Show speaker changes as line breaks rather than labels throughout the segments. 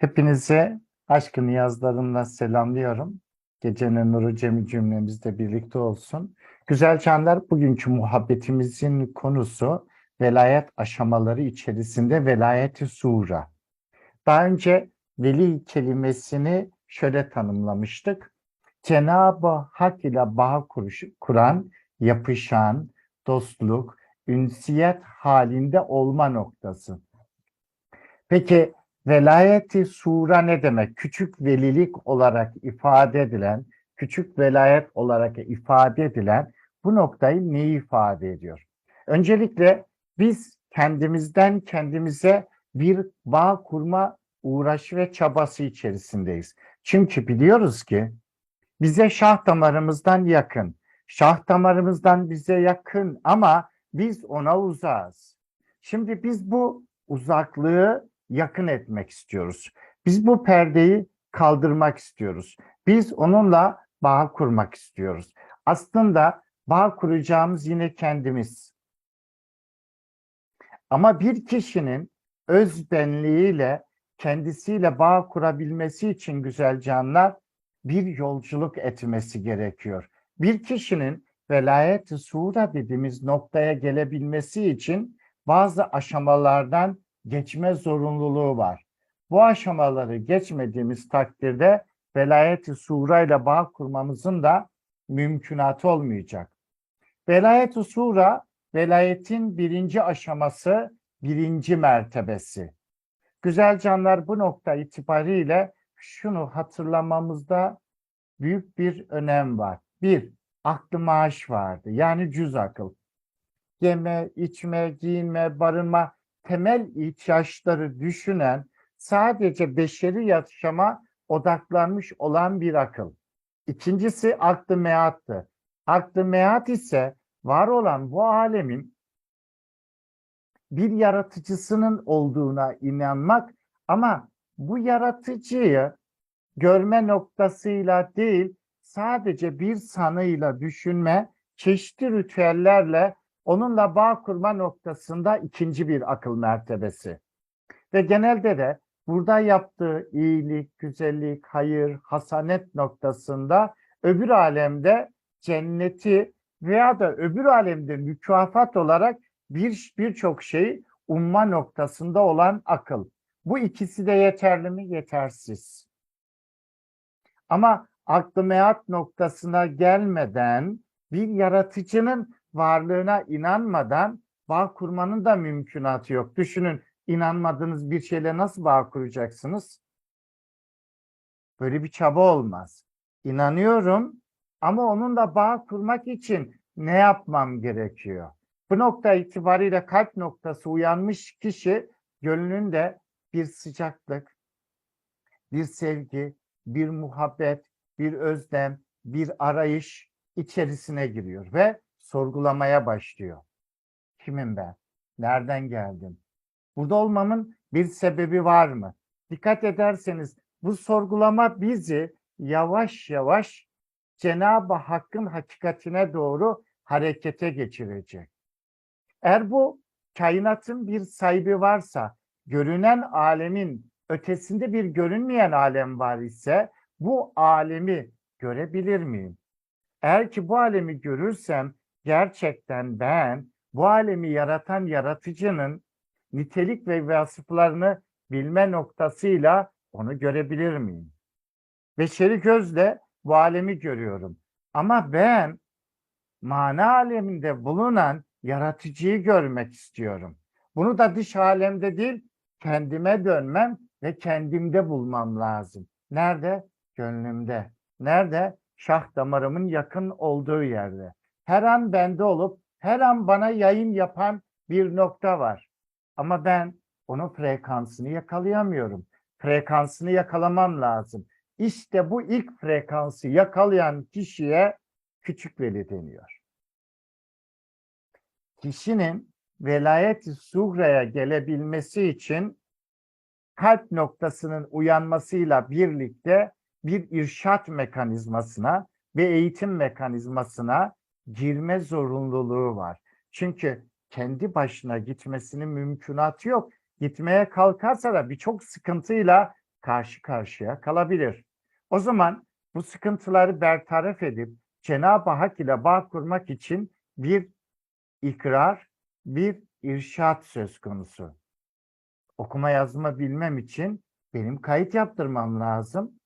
Hepinize aşkın niyazlarımla selamlıyorum. Gecenin nuru cemi cümlemizde birlikte olsun. Güzel canlar, bugünkü muhabbetimizin konusu velayet aşamaları içerisinde velayeti sura. Daha önce veli kelimesini şöyle tanımlamıştık. Cenab-ı Hak ile bağ kuran, yapışan, dostluk, ünsiyet halinde olma noktası. Peki velayeti sura ne demek? Küçük velilik olarak ifade edilen, küçük velayet olarak ifade edilen bu noktayı neyi ifade ediyor? Öncelikle biz kendimizden kendimize bir bağ kurma uğraşı ve çabası içerisindeyiz. Çünkü biliyoruz ki bize şah damarımızdan yakın. Şah damarımızdan bize yakın ama biz ona uzağız. Şimdi biz bu uzaklığı yakın etmek istiyoruz. Biz bu perdeyi kaldırmak istiyoruz. Biz onunla bağ kurmak istiyoruz. Aslında bağ kuracağımız yine kendimiz. Ama bir kişinin öz benliğiyle kendisiyle bağ kurabilmesi için güzel canlar bir yolculuk etmesi gerekiyor. Bir kişinin velayet-i dediğimiz noktaya gelebilmesi için bazı aşamalardan geçme zorunluluğu var. Bu aşamaları geçmediğimiz takdirde velayet-i sura ile bağ kurmamızın da mümkünatı olmayacak. Velayet-i sura, velayetin birinci aşaması, birinci mertebesi. Güzel canlar bu nokta itibariyle şunu hatırlamamızda büyük bir önem var. Bir, aklı maaş vardı. Yani cüz akıl. Yeme, içme, giyinme, barınma temel ihtiyaçları düşünen sadece beşeri yaşama odaklanmış olan bir akıl. İkincisi aklı meattı. Aklı meat ise var olan bu alemin bir yaratıcısının olduğuna inanmak ama bu yaratıcıyı görme noktasıyla değil sadece bir sanıyla düşünme, çeşitli ritüellerle onunla bağ kurma noktasında ikinci bir akıl mertebesi. Ve genelde de burada yaptığı iyilik, güzellik, hayır, hasanet noktasında öbür alemde cenneti veya da öbür alemde mükafat olarak bir birçok şey umma noktasında olan akıl. Bu ikisi de yeterli mi? Yetersiz. Ama aklı meat noktasına gelmeden bir yaratıcının varlığına inanmadan bağ kurmanın da mümkünatı yok. Düşünün inanmadığınız bir şeyle nasıl bağ kuracaksınız? Böyle bir çaba olmaz. İnanıyorum ama onunla bağ kurmak için ne yapmam gerekiyor? Bu nokta itibariyle kalp noktası uyanmış kişi gönlünde bir sıcaklık, bir sevgi, bir muhabbet, bir özlem, bir arayış içerisine giriyor ve sorgulamaya başlıyor. Kimim ben? Nereden geldim? Burada olmamın bir sebebi var mı? Dikkat ederseniz bu sorgulama bizi yavaş yavaş Cenab-ı Hakk'ın hakikatine doğru harekete geçirecek. Eğer bu kainatın bir sahibi varsa, görünen alemin ötesinde bir görünmeyen alem var ise bu alemi görebilir miyim? Eğer ki bu alemi görürsem gerçekten ben bu alemi yaratan yaratıcının nitelik ve vasıflarını bilme noktasıyla onu görebilir miyim? Beşeri gözle bu alemi görüyorum. Ama ben mana aleminde bulunan yaratıcıyı görmek istiyorum. Bunu da dış alemde değil, kendime dönmem ve kendimde bulmam lazım. Nerede? Gönlümde. Nerede? Şah damarımın yakın olduğu yerde. Her an bende olup her an bana yayın yapan bir nokta var. Ama ben onun frekansını yakalayamıyorum. Frekansını yakalamam lazım. İşte bu ilk frekansı yakalayan kişiye küçük veli deniyor. Kişinin velayet-i suhraya gelebilmesi için kalp noktasının uyanmasıyla birlikte bir irşat mekanizmasına ve eğitim mekanizmasına girme zorunluluğu var. Çünkü kendi başına gitmesinin mümkünatı yok. Gitmeye kalkarsa da birçok sıkıntıyla karşı karşıya kalabilir. O zaman bu sıkıntıları bertaraf edip Cenab-ı Hak ile bağ kurmak için bir ikrar, bir irşat söz konusu. Okuma yazma bilmem için benim kayıt yaptırmam lazım.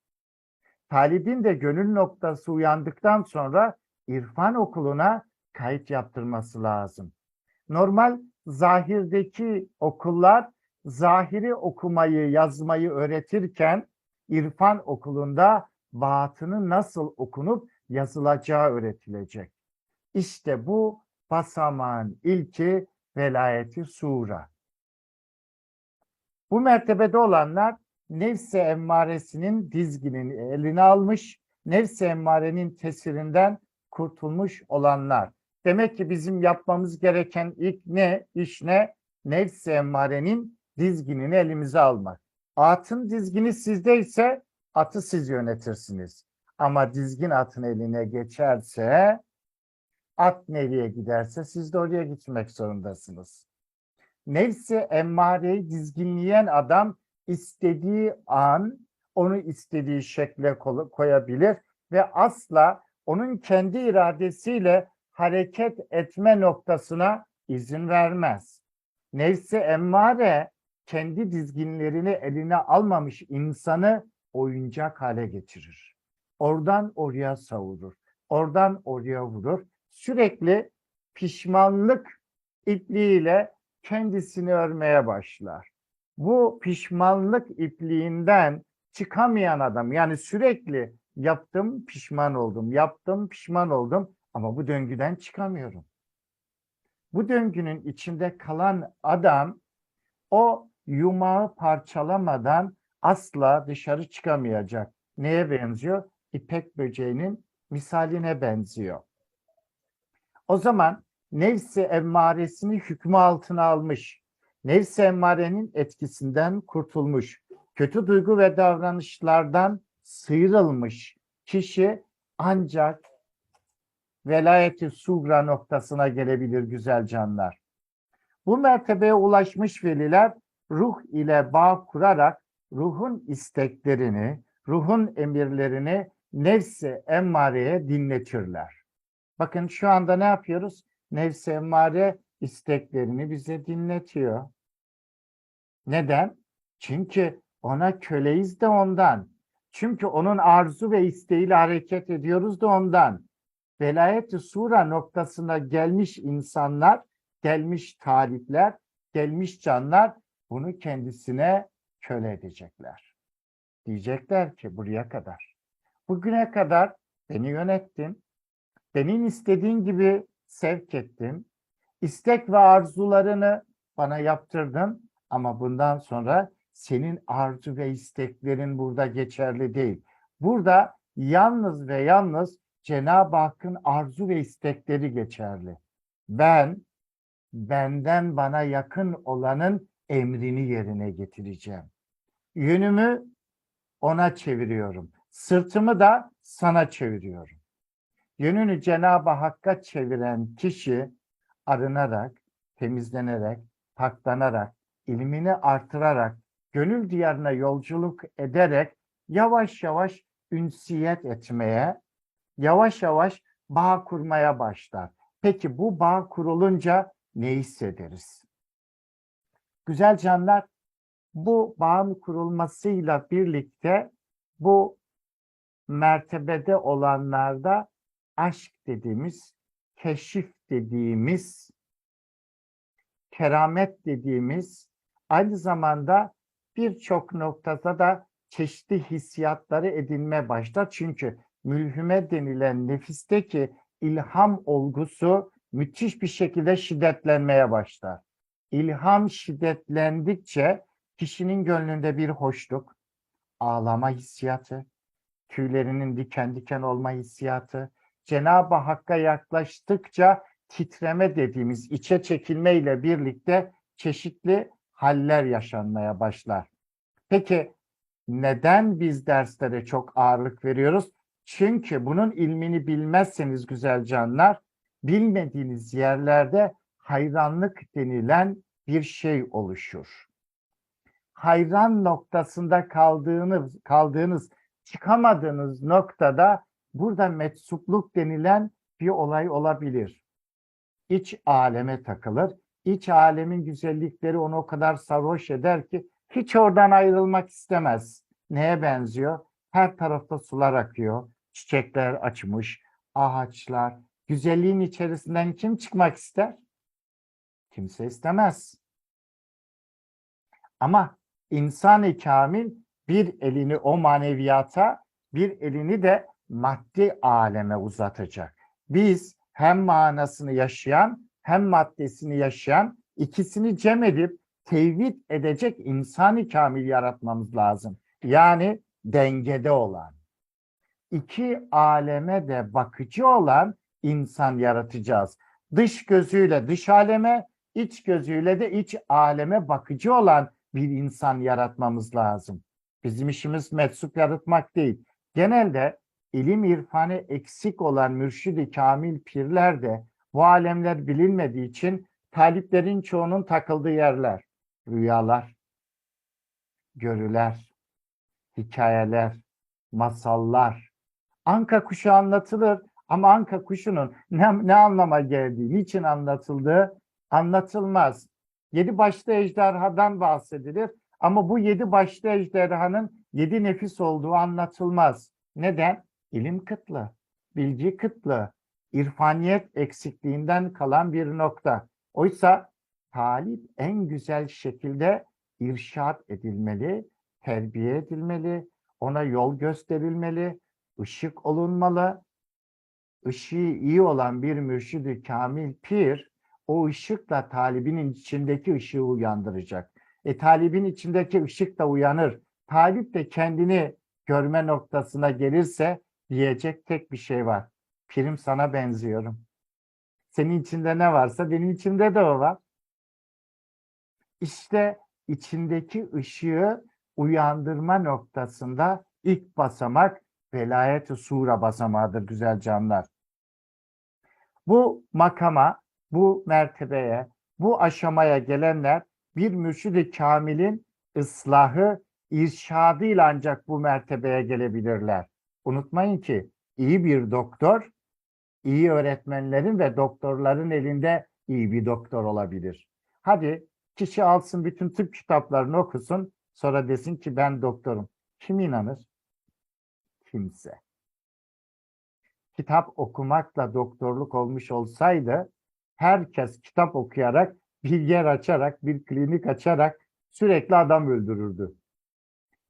Talibin de gönül noktası uyandıktan sonra irfan okuluna kayıt yaptırması lazım. Normal zahirdeki okullar zahiri okumayı, yazmayı öğretirken irfan okulunda batını nasıl okunup yazılacağı öğretilecek. İşte bu basamağın ilki velayeti sura. Bu mertebede olanlar nefse emmaresinin dizginin eline almış, nefse emmarenin tesirinden kurtulmuş olanlar. Demek ki bizim yapmamız gereken ilk ne? İş ne? Nefse emmarenin dizginini elimize almak. Atın dizgini sizde ise atı siz yönetirsiniz. Ama dizgin atın eline geçerse at nereye giderse siz de oraya gitmek zorundasınız. Nefsi emmareyi dizginleyen adam istediği an onu istediği şekle koyabilir ve asla onun kendi iradesiyle hareket etme noktasına izin vermez. Nefsi emmare kendi dizginlerini eline almamış insanı oyuncak hale getirir. Oradan oraya savurur. Oradan oraya vurur. Sürekli pişmanlık ipliğiyle kendisini örmeye başlar. Bu pişmanlık ipliğinden çıkamayan adam yani sürekli yaptım pişman oldum, yaptım pişman oldum ama bu döngüden çıkamıyorum. Bu döngünün içinde kalan adam o yumağı parçalamadan asla dışarı çıkamayacak. Neye benziyor? İpek böceğinin misaline benziyor. O zaman nefsi emmaresini hükmü altına almış, nefsi emmarenin etkisinden kurtulmuş, kötü duygu ve davranışlardan sıyrılmış kişi ancak velayeti sugra noktasına gelebilir güzel canlar. Bu mertebeye ulaşmış veliler ruh ile bağ kurarak ruhun isteklerini, ruhun emirlerini nefsi emmareye dinletirler. Bakın şu anda ne yapıyoruz? Nefsi emmare isteklerini bize dinletiyor. Neden? Çünkü ona köleyiz de ondan. Çünkü onun arzu ve isteğiyle hareket ediyoruz da ondan. Velayet-i sura noktasına gelmiş insanlar, gelmiş talipler, gelmiş canlar bunu kendisine köle edecekler. Diyecekler ki buraya kadar. Bugüne kadar beni yönettin, benim istediğin gibi sevk ettin, istek ve arzularını bana yaptırdın ama bundan sonra senin arzu ve isteklerin burada geçerli değil. Burada yalnız ve yalnız Cenab-ı Hakk'ın arzu ve istekleri geçerli. Ben benden bana yakın olanın emrini yerine getireceğim. Yönümü ona çeviriyorum. Sırtımı da sana çeviriyorum. Yönünü Cenab-ı Hakk'a çeviren kişi arınarak, temizlenerek, paklanarak, ilmini artırarak, gönül diyarına yolculuk ederek yavaş yavaş ünsiyet etmeye, yavaş yavaş bağ kurmaya başlar. Peki bu bağ kurulunca ne hissederiz? Güzel canlar, bu bağın kurulmasıyla birlikte bu mertebede olanlarda aşk dediğimiz, keşif dediğimiz, keramet dediğimiz, aynı zamanda birçok noktada da çeşitli hissiyatları edinme başlar. Çünkü mülhüme denilen nefisteki ilham olgusu müthiş bir şekilde şiddetlenmeye başlar. İlham şiddetlendikçe kişinin gönlünde bir hoşluk, ağlama hissiyatı, tüylerinin diken diken olma hissiyatı, Cenab-ı Hakk'a yaklaştıkça titreme dediğimiz içe çekilme ile birlikte çeşitli haller yaşanmaya başlar. Peki neden biz derslere çok ağırlık veriyoruz? Çünkü bunun ilmini bilmezseniz güzel canlar, bilmediğiniz yerlerde hayranlık denilen bir şey oluşur. hayran noktasında kaldığınız, kaldığınız, çıkamadığınız noktada burada metsupluk denilen bir olay olabilir. İç aleme takılır. İç alemin güzellikleri onu o kadar sarhoş eder ki hiç oradan ayrılmak istemez. Neye benziyor? Her tarafta sular akıyor, çiçekler açmış, ağaçlar. Güzelliğin içerisinden kim çıkmak ister? Kimse istemez. Ama insan-ı kamil bir elini o maneviyata, bir elini de maddi aleme uzatacak. Biz hem manasını yaşayan hem maddesini yaşayan ikisini cem edip tevhid edecek insan-ı kamil yaratmamız lazım. Yani dengede olan. iki aleme de bakıcı olan insan yaratacağız. Dış gözüyle dış aleme, iç gözüyle de iç aleme bakıcı olan bir insan yaratmamız lazım. Bizim işimiz metsup yaratmak değil. Genelde ilim irfanı eksik olan mürşidi kamil pirler de bu alemler bilinmediği için taliplerin çoğunun takıldığı yerler. Rüyalar, görüler, hikayeler, masallar. Anka kuşu anlatılır ama anka kuşunun ne, ne anlama geldiği, niçin anlatıldığı anlatılmaz. Yedi başlı ejderhadan bahsedilir ama bu yedi başlı ejderhanın yedi nefis olduğu anlatılmaz. Neden? İlim kıtlığı, bilgi kıtlığı, irfaniyet eksikliğinden kalan bir nokta. Oysa talip en güzel şekilde irşat edilmeli, terbiye edilmeli, ona yol gösterilmeli, ışık olunmalı. Işığı iyi olan bir mürşidi kamil pir, o ışıkla talibinin içindeki ışığı uyandıracak. E talibin içindeki ışık da uyanır. Talip de kendini görme noktasına gelirse diyecek tek bir şey var. Pirim sana benziyorum. Senin içinde ne varsa benim içimde de o var. İşte içindeki ışığı uyandırma noktasında ilk basamak velayet-i sura basamağıdır güzel canlar. Bu makama, bu mertebeye, bu aşamaya gelenler bir mürşid-i kamilin ıslahı, irşadıyla ancak bu mertebeye gelebilirler. Unutmayın ki iyi bir doktor, iyi öğretmenlerin ve doktorların elinde iyi bir doktor olabilir. Hadi kişi alsın bütün tıp kitaplarını okusun, sonra desin ki ben doktorum. Kim inanır? Kimse. Kitap okumakla doktorluk olmuş olsaydı herkes kitap okuyarak bir yer açarak, bir klinik açarak sürekli adam öldürürdü.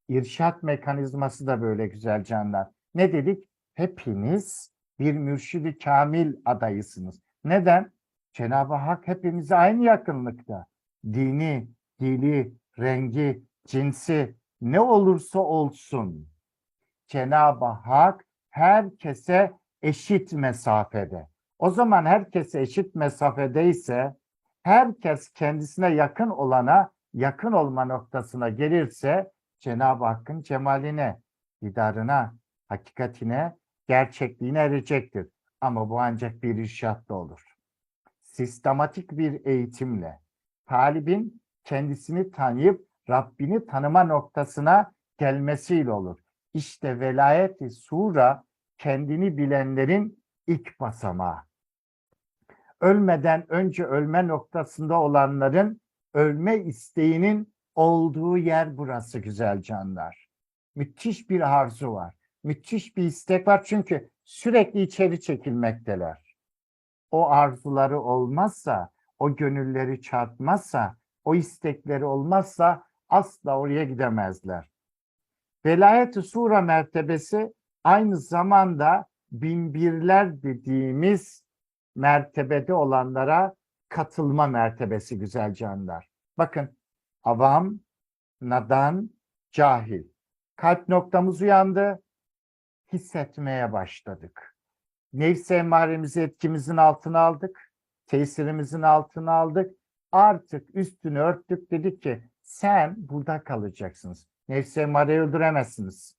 İrşat mekanizması da böyle güzel canlar. Ne dedik? Hepiniz bir mürşidi kamil adayısınız. Neden? Cenab-ı Hak hepimize aynı yakınlıkta. Dini, dili, rengi, cinsi ne olursa olsun. Cenab-ı Hak herkese eşit mesafede. O zaman herkese eşit mesafedeyse herkes kendisine yakın olana yakın olma noktasına gelirse Cenab-ı Hakk'ın cemaline, didarına, hakikatine, gerçekliğine erecektir. Ama bu ancak bir irşatla olur. Sistematik bir eğitimle talibin kendisini tanıyıp Rabbini tanıma noktasına gelmesiyle olur. İşte velayeti sura kendini bilenlerin ilk basamağı. Ölmeden önce ölme noktasında olanların ölme isteğinin olduğu yer burası güzel canlar. Müthiş bir arzu var. Müthiş bir istek var çünkü sürekli içeri çekilmekteler. O arzuları olmazsa, o gönülleri çarpmazsa, o istekleri olmazsa asla oraya gidemezler. Velayet-i sura mertebesi aynı zamanda binbirler dediğimiz mertebede olanlara katılma mertebesi güzel canlar. Bakın avam, nadan, cahil. Kalp noktamız uyandı, hissetmeye başladık. Nefs emmaremizi etkimizin altına aldık, tesirimizin altına aldık. Artık üstünü örttük dedik ki sen burada kalacaksınız. Nefs emmareyi öldüremezsiniz.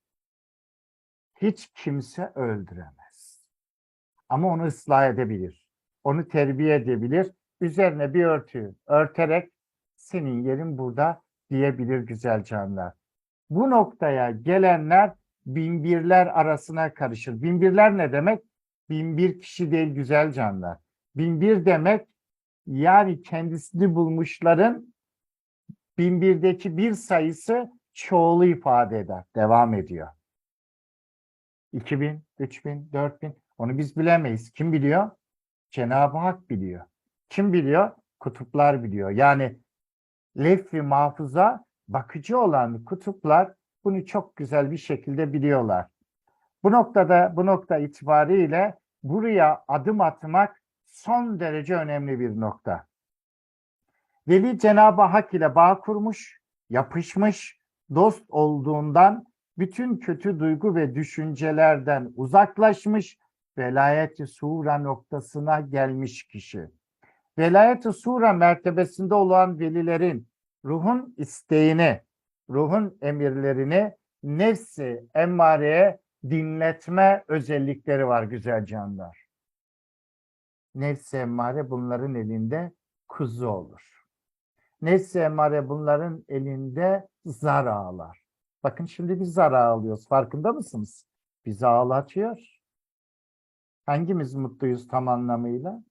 Hiç kimse öldüremez. Ama onu ıslah edebilir. Onu terbiye edebilir. Üzerine bir örtüyü örterek senin yerin burada diyebilir güzel canlar. Bu noktaya gelenler binbirler arasına karışır. Binbirler ne demek? Binbir kişi değil güzel canlar. Binbir demek yani kendisini bulmuşların binbirdeki bir sayısı çoğulu ifade eder. Devam ediyor. 2000, 3000, 4000 onu biz bilemeyiz. Kim biliyor? Cenab-ı Hak biliyor. Kim biliyor? Kutuplar biliyor. Yani lef-i mahfuza bakıcı olan kutuplar bunu çok güzel bir şekilde biliyorlar. Bu noktada bu nokta itibariyle buraya adım atmak son derece önemli bir nokta. Veli Cenab-ı Hak ile bağ kurmuş, yapışmış, dost olduğundan bütün kötü duygu ve düşüncelerden uzaklaşmış, velayet-i sura noktasına gelmiş kişi. Velayet-i sura mertebesinde olan velilerin ruhun isteğini, ruhun emirlerini nefsi emmareye dinletme özellikleri var güzel canlar. Nefsi emmare bunların elinde kuzu olur. Nefsi emmare bunların elinde zar ağlar. Bakın şimdi biz zar ağlıyoruz. Farkında mısınız? Bizi ağlatıyor. Hangimiz mutluyuz tam anlamıyla?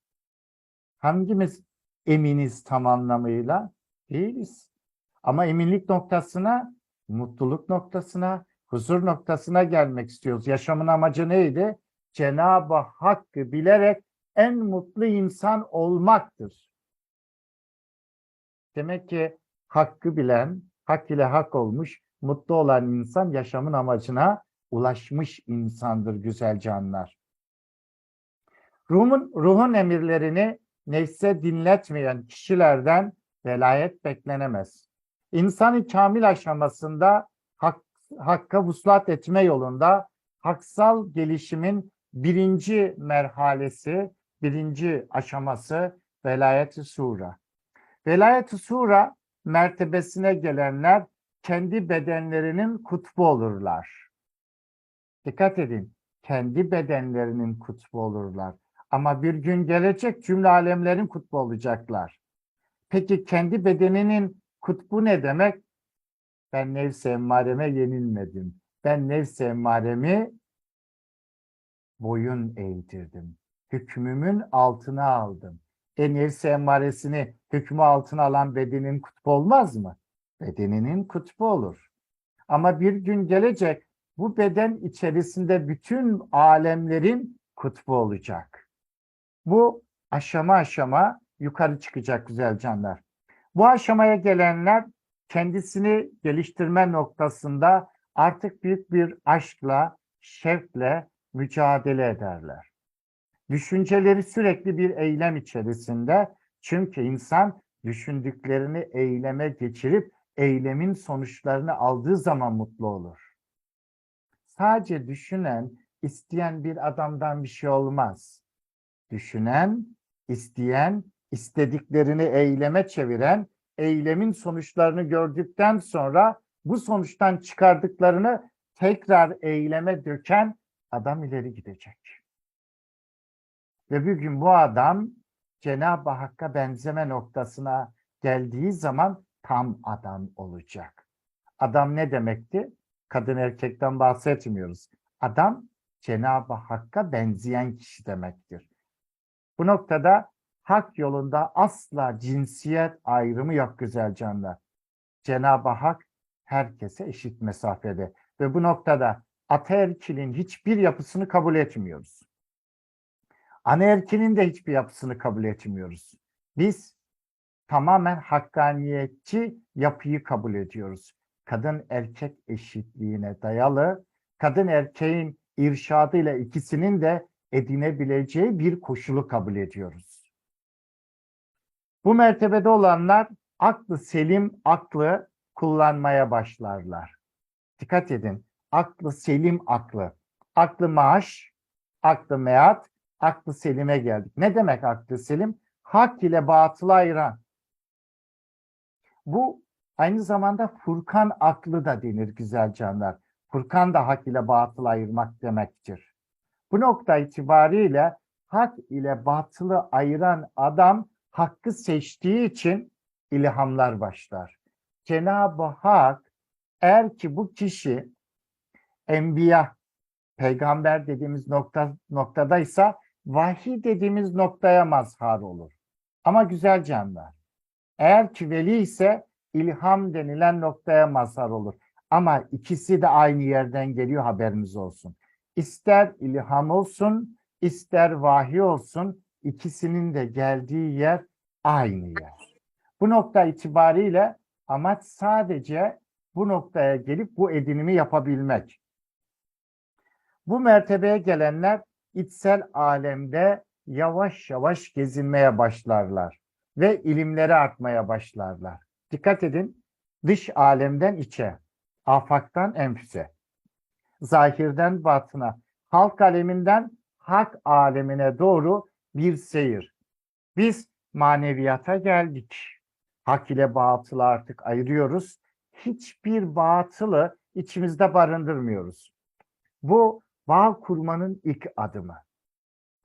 Hangimiz eminiz tam anlamıyla? Değiliz. Ama eminlik noktasına, mutluluk noktasına, huzur noktasına gelmek istiyoruz. Yaşamın amacı neydi? Cenab-ı Hakk'ı bilerek en mutlu insan olmaktır. Demek ki hakkı bilen, hak ile hak olmuş, mutlu olan insan yaşamın amacına ulaşmış insandır güzel canlar. Ruhun, ruhun emirlerini nefse dinletmeyen kişilerden velayet beklenemez. İnsan-ı kamil aşamasında hak, hakka vuslat etme yolunda haksal gelişimin birinci merhalesi, birinci aşaması velayet-i sura. Velayet-i sura mertebesine gelenler kendi bedenlerinin kutbu olurlar. Dikkat edin, kendi bedenlerinin kutbu olurlar. Ama bir gün gelecek cümle alemlerin kutbu olacaklar. Peki kendi bedeninin kutbu ne demek? Ben nefs-i emmareme yenilmedim. Ben nefs-i emmaremi boyun eğdirdim. Hükmümün altına aldım. E nefs-i emmaresini hükmü altına alan bedenin kutbu olmaz mı? Bedeninin kutbu olur. Ama bir gün gelecek bu beden içerisinde bütün alemlerin kutbu olacak. Bu aşama aşama yukarı çıkacak güzel canlar. Bu aşamaya gelenler kendisini geliştirme noktasında artık büyük bir aşkla, şevkle mücadele ederler. Düşünceleri sürekli bir eylem içerisinde çünkü insan düşündüklerini eyleme geçirip eylemin sonuçlarını aldığı zaman mutlu olur. Sadece düşünen, isteyen bir adamdan bir şey olmaz. Düşünen, isteyen, istediklerini eyleme çeviren, eylemin sonuçlarını gördükten sonra bu sonuçtan çıkardıklarını tekrar eyleme döken adam ileri gidecek. Ve bir gün bu adam Cenab-ı Hakk'a benzeme noktasına geldiği zaman tam adam olacak. Adam ne demekti? Kadın erkekten bahsetmiyoruz. Adam Cenab-ı Hakk'a benzeyen kişi demektir. Bu noktada hak yolunda asla cinsiyet ayrımı yok güzel canlar. Cenab-ı Hak herkese eşit mesafede ve bu noktada ataerkilin hiçbir yapısını kabul etmiyoruz. Anaerkilin de hiçbir yapısını kabul etmiyoruz. Biz tamamen hakkaniyetçi yapıyı kabul ediyoruz. Kadın erkek eşitliğine dayalı, kadın erkeğin irşadıyla ikisinin de edinebileceği bir koşulu kabul ediyoruz. Bu mertebede olanlar aklı selim aklı kullanmaya başlarlar. Dikkat edin. Aklı selim aklı. Aklı maaş, aklı meat, aklı selime geldik. Ne demek aklı selim? Hak ile batılı ayıran. Bu aynı zamanda Furkan aklı da denir güzel canlar. Furkan da hak ile batıl ayırmak demektir. Bu nokta itibariyle hak ile batılı ayıran adam hakkı seçtiği için ilhamlar başlar. Cenab-ı Hak eğer ki bu kişi enbiya, peygamber dediğimiz nokta, noktadaysa vahiy dediğimiz noktaya mazhar olur. Ama güzel canlar. Eğer ki veli ise ilham denilen noktaya mazhar olur. Ama ikisi de aynı yerden geliyor haberiniz olsun. İster ilham olsun, ister vahiy olsun, ikisinin de geldiği yer aynı yer. Bu nokta itibariyle amaç sadece bu noktaya gelip bu edinimi yapabilmek. Bu mertebeye gelenler içsel alemde yavaş yavaş gezinmeye başlarlar ve ilimleri artmaya başlarlar. Dikkat edin, dış alemden içe, afaktan enfüse, zahirden batına, halk aleminden hak alemine doğru bir seyir. Biz maneviyata geldik. Hak ile batılı artık ayırıyoruz. Hiçbir batılı içimizde barındırmıyoruz. Bu bağ kurmanın ilk adımı.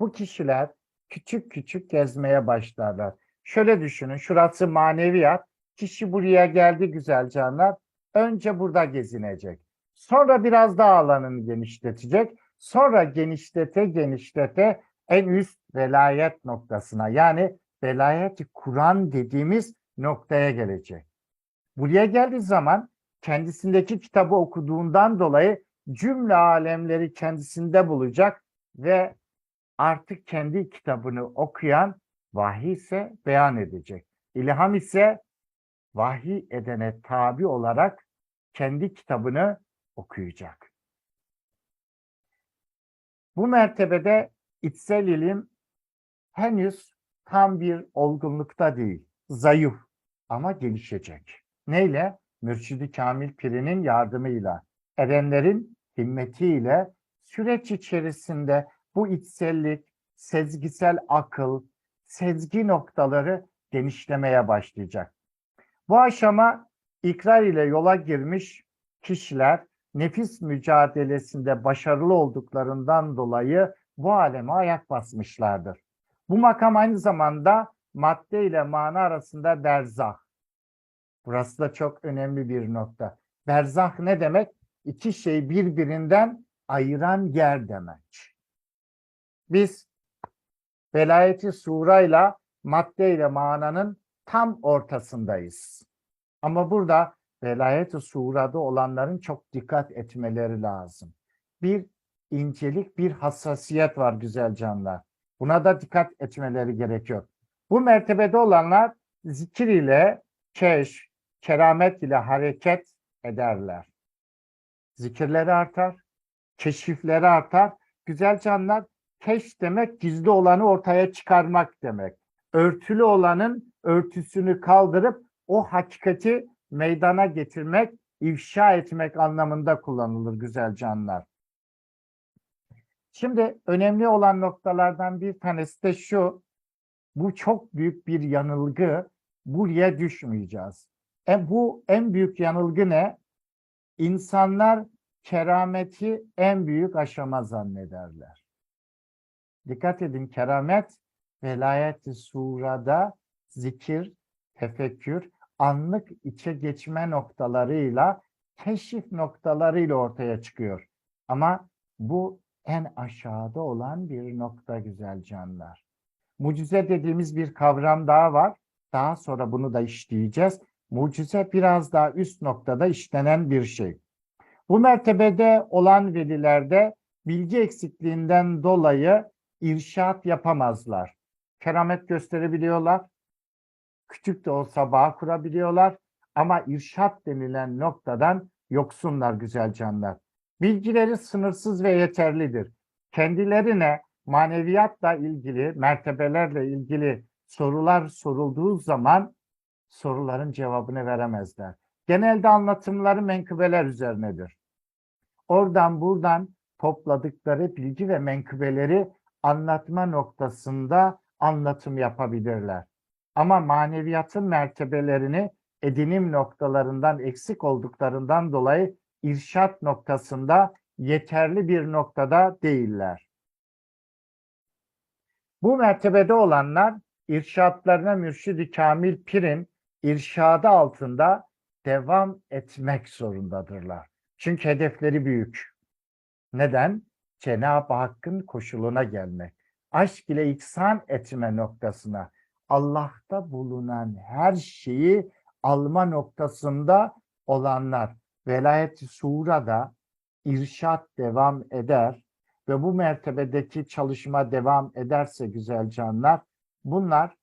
Bu kişiler küçük küçük gezmeye başlarlar. Şöyle düşünün, şurası maneviyat. Kişi buraya geldi güzel canlar. Önce burada gezinecek. Sonra biraz daha alanını genişletecek. Sonra genişlete genişlete en üst velayet noktasına yani velayeti Kur'an dediğimiz noktaya gelecek. Buraya geldiği zaman kendisindeki kitabı okuduğundan dolayı cümle alemleri kendisinde bulacak ve artık kendi kitabını okuyan vahiy ise beyan edecek. İlham ise vahiy edene tabi olarak kendi kitabını okuyacak. Bu mertebede içsel ilim henüz tam bir olgunlukta değil, zayıf ama gelişecek. Neyle? Mürşidi Kamil Piri'nin yardımıyla, erenlerin himmetiyle süreç içerisinde bu içsellik, sezgisel akıl, sezgi noktaları genişlemeye başlayacak. Bu aşama ikrar ile yola girmiş kişiler nefis mücadelesinde başarılı olduklarından dolayı bu aleme ayak basmışlardır. Bu makam aynı zamanda madde ile mana arasında berzah. Burası da çok önemli bir nokta. Berzah ne demek? İki şey birbirinden ayıran yer demek. Biz velayeti surayla madde ile mananın tam ortasındayız. Ama burada velayet-i surada olanların çok dikkat etmeleri lazım. Bir incelik, bir hassasiyet var güzel canlar. Buna da dikkat etmeleri gerekiyor. Bu mertebede olanlar zikir ile keş, keramet ile hareket ederler. Zikirleri artar, keşifleri artar. Güzel canlar, keş demek gizli olanı ortaya çıkarmak demek. Örtülü olanın örtüsünü kaldırıp o hakikati meydana getirmek, ifşa etmek anlamında kullanılır güzel canlar. Şimdi önemli olan noktalardan bir tanesi de şu. Bu çok büyük bir yanılgı. Buraya düşmeyeceğiz. E bu en büyük yanılgı ne? İnsanlar kerameti en büyük aşama zannederler. Dikkat edin keramet velayeti surada zikir, tefekkür, anlık içe geçme noktalarıyla, keşif noktalarıyla ortaya çıkıyor. Ama bu en aşağıda olan bir nokta güzel canlar. Mucize dediğimiz bir kavram daha var. Daha sonra bunu da işleyeceğiz. Mucize biraz daha üst noktada işlenen bir şey. Bu mertebede olan velilerde bilgi eksikliğinden dolayı irşat yapamazlar. Keramet gösterebiliyorlar. Küçük de olsa bağ kurabiliyorlar. Ama irşat denilen noktadan yoksunlar güzel canlar. Bilgileri sınırsız ve yeterlidir. Kendilerine maneviyatla ilgili, mertebelerle ilgili sorular sorulduğu zaman soruların cevabını veremezler. Genelde anlatımları menkıbeler üzerinedir. Oradan buradan topladıkları bilgi ve menkıbeleri anlatma noktasında anlatım yapabilirler. Ama maneviyatın mertebelerini edinim noktalarından eksik olduklarından dolayı irşat noktasında yeterli bir noktada değiller. Bu mertebede olanlar irşatlarına Mürşid-i Kamil Pir'in irşadı altında devam etmek zorundadırlar. Çünkü hedefleri büyük. Neden? Cenab-ı Hakk'ın koşuluna gelmek. Aşk ile iksan etme noktasına. Allah'ta bulunan her şeyi alma noktasında olanlar. Velayet-i Sura'da irşat devam eder ve bu mertebedeki çalışma devam ederse güzel canlar bunlar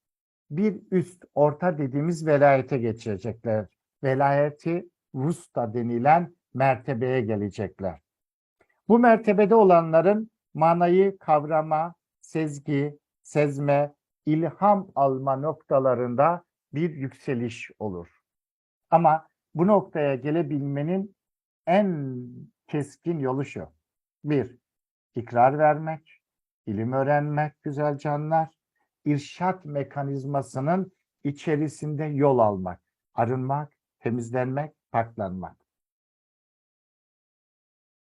bir üst orta dediğimiz velayete geçecekler. Velayeti Vusta denilen mertebeye gelecekler. Bu mertebede olanların manayı kavrama, sezgi, sezme, ilham alma noktalarında bir yükseliş olur. Ama bu noktaya gelebilmenin en keskin yolu şu. Bir, ikrar vermek, ilim öğrenmek güzel canlar, irşat mekanizmasının içerisinde yol almak, arınmak, temizlenmek, paklanmak.